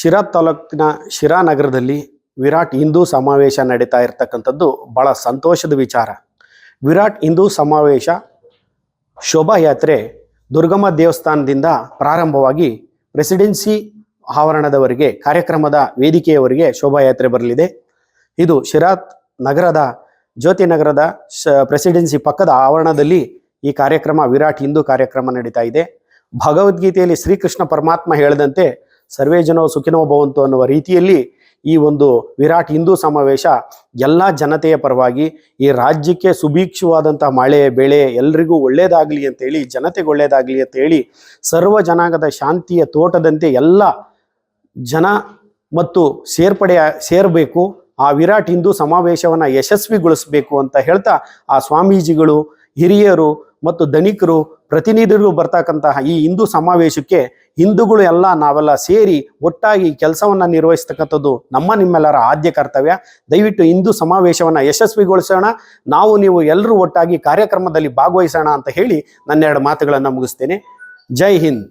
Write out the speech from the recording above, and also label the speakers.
Speaker 1: ಶಿರಾ ತಾಲೂಕಿನ ಶಿರಾ ನಗರದಲ್ಲಿ ವಿರಾಟ್ ಹಿಂದೂ ಸಮಾವೇಶ ನಡೀತಾ ಇರತಕ್ಕಂಥದ್ದು ಬಹಳ ಸಂತೋಷದ ವಿಚಾರ. ವಿರಾಟ್ ಹಿಂದೂ ಸಮಾವೇಶ ಶೋಭಾಯಾತ್ರೆ ದುರ್ಗಮ್ಮ ದೇವಸ್ಥಾನದಿಂದ ಪ್ರಾರಂಭವಾಗಿ ಪ್ರೆಸಿಡೆನ್ಸಿ ಆವರಣದವರೆಗೆ, ಕಾರ್ಯಕ್ರಮದ ವೇದಿಕೆಯವರೆಗೆ ಶೋಭಾಯಾತ್ರೆ ಬರಲಿದೆ. ಇದು ಶಿರಾ ನಗರದ, ಜ್ಯೋತಿ ನಗರದ ಪ್ರೆಸಿಡೆನ್ಸಿ ಪಕ್ಕದ ಆವರಣದಲ್ಲಿ ಈ ಕಾರ್ಯಕ್ರಮ, ವಿರಾಟ್ ಹಿಂದೂ ಕಾರ್ಯಕ್ರಮ ನಡೀತಾ ಇದೆ. ಭಗವದ್ಗೀತೆಯಲ್ಲಿ ಶ್ರೀಕೃಷ್ಣ ಪರಮಾತ್ಮ ಹೇಳಿದಂತೆ ಸರ್ವೇ ಜನೋ ಸುಖಿನೋ ಭವಂತು ಅನ್ನುವ ರೀತಿಯಲ್ಲಿ ಈ ಒಂದು ವಿರಾಟ್ ಹಿಂದೂ ಸಮಾವೇಶ ಎಲ್ಲ ಜನತೆಯ ಪರವಾಗಿ ಈ ರಾಜ್ಯಕ್ಕೆ ಸುಭೀಕ್ಷವಾದಂಥ ಮಳೆ, ಬೆಳೆ ಎಲ್ರಿಗೂ ಒಳ್ಳೇದಾಗಲಿ ಅಂತೇಳಿ ಜನತೆಗೆ ಒಳ್ಳೇದಾಗಲಿ ಅಂತೇಳಿ ಸರ್ವ ಜನಾಂಗದ ಶಾಂತಿಯ ತೋಟದಂತೆ ಎಲ್ಲ ಜನ ಮತ್ತು ಸೇರ್ಪಡೆ ಸೇರಬೇಕು. ಆ ವಿರಾಟ್ ಹಿಂದೂ ಸಮಾವೇಶವನ್ನು ಯಶಸ್ವಿಗೊಳಿಸಬೇಕು ಅಂತ ಹೇಳ್ತಾ ಆ ಸ್ವಾಮೀಜಿಗಳು, ಹಿರಿಯರು ಮತ್ತು ಧನಿಕರು ಪ್ರತಿನಿಧಿಗಳು ಬರ್ತಕ್ಕಂತಹ ಈ ಹಿಂದೂ ಸಮಾವೇಶಕ್ಕೆ ಹಿಂದೂಗಳು ಎಲ್ಲ ನಾವೆಲ್ಲ ಸೇರಿ ಒಟ್ಟಾಗಿ ಕೆಲಸವನ್ನು ನಿರ್ವಹಿಸ್ತಕ್ಕಂಥದ್ದು ನಮ್ಮ ನಿಮ್ಮೆಲ್ಲರ ಆದ್ಯ ಕರ್ತವ್ಯ. ದಯವಿಟ್ಟು ಹಿಂದೂ ಸಮಾವೇಶವನ್ನು ಯಶಸ್ವಿಗೊಳಿಸೋಣ. ನಾವು ನೀವು ಎಲ್ಲರೂ ಒಟ್ಟಾಗಿ ಕಾರ್ಯಕ್ರಮದಲ್ಲಿ ಭಾಗವಹಿಸೋಣ ಅಂತ ಹೇಳಿ ನನ್ನೆರಡು ಮಾತುಗಳನ್ನು ಮುಗಿಸ್ತೇನೆ. ಜೈ ಹಿಂದ್.